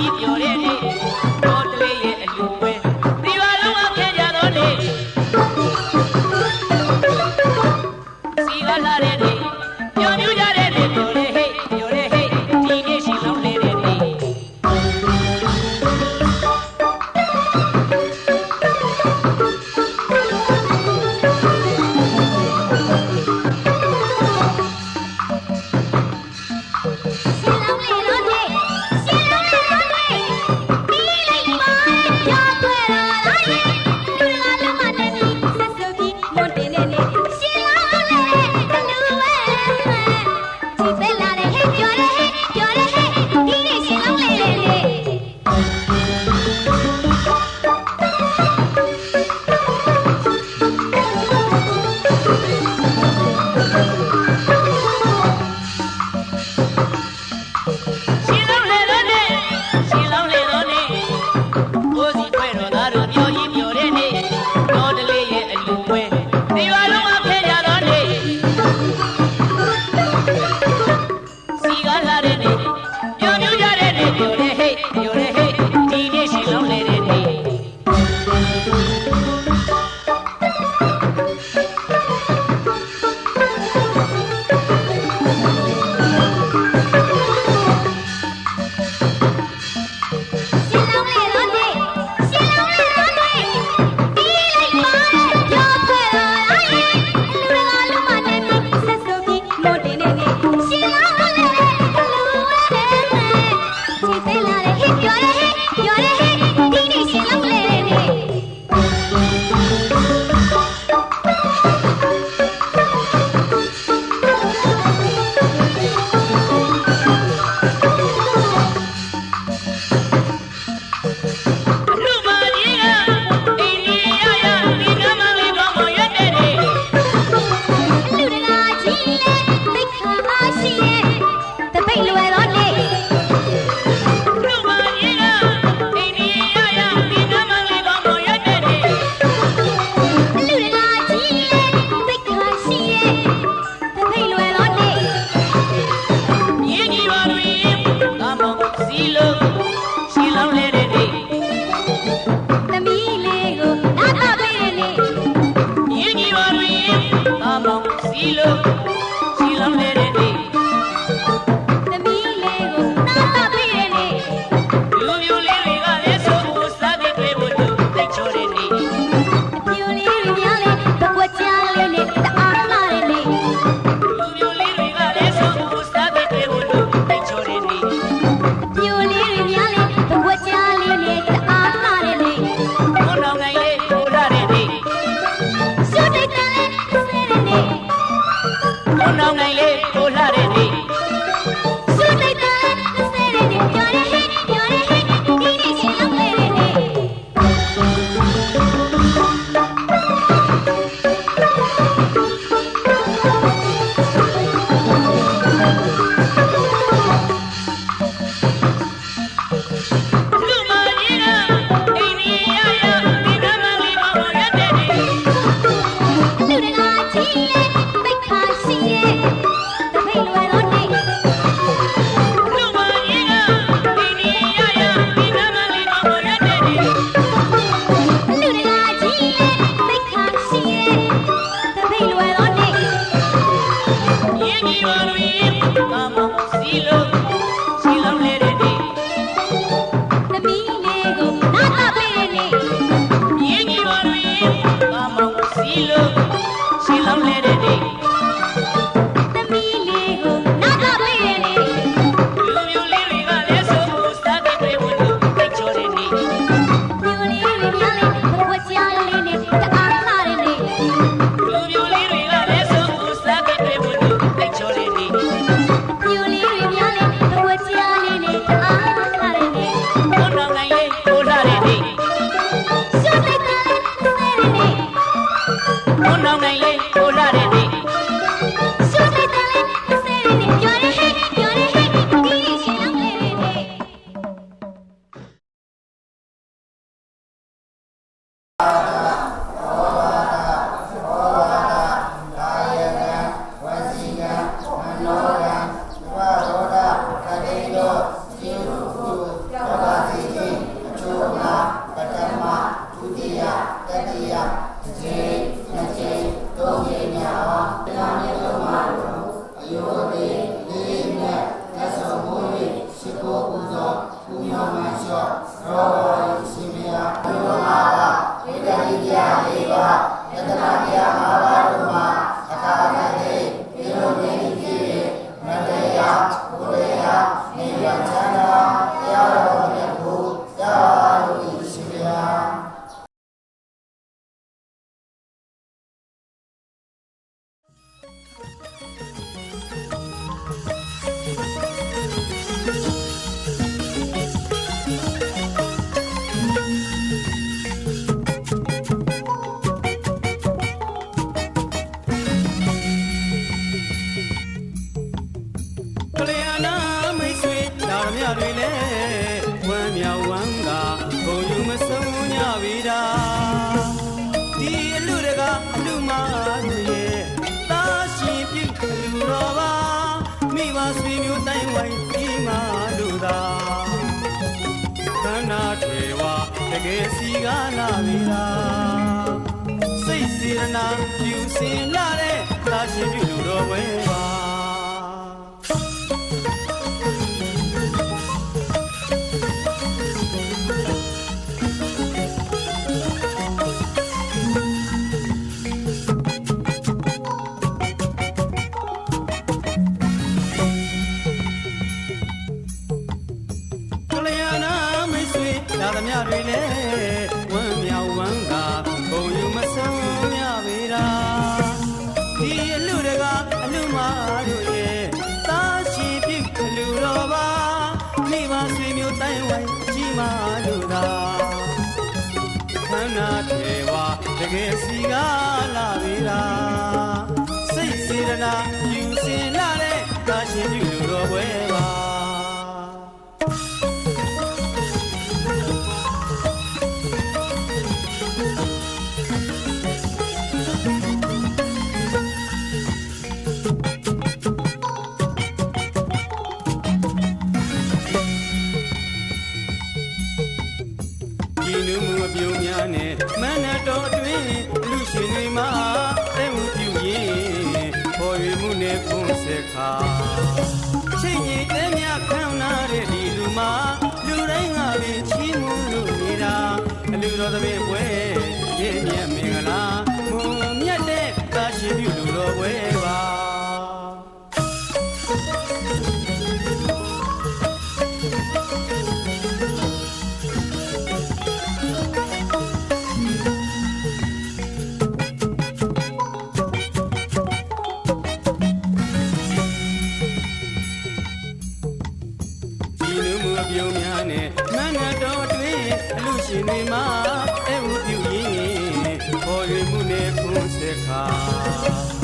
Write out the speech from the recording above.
Keep your မော ဘုံတော်ငို no, name. が身 ဆုံးရပြီတာဒီအလူတကအလူမလူရဲ့တာရှင်ပြည့်လူတော်ပါမိမဆွေမျိုးတိုင်းဝိုင်းပြီးမှလူသာခန္ဓာတွေဝတကယ်စီကားလာပြီတာစိတ်စေရနာပြုစင်လာတဲ့တာရှင်ပြည့်လူတော်ဝဲ လူတော်ပွဲပါဒီလူမှုအပြုံများနဲ့မနတော်အတွင်းလူရှင်တွေမှာတဲမှုပြုရင်ပေါ်ရမှုနဲ့ပုံစက်ခါ देखा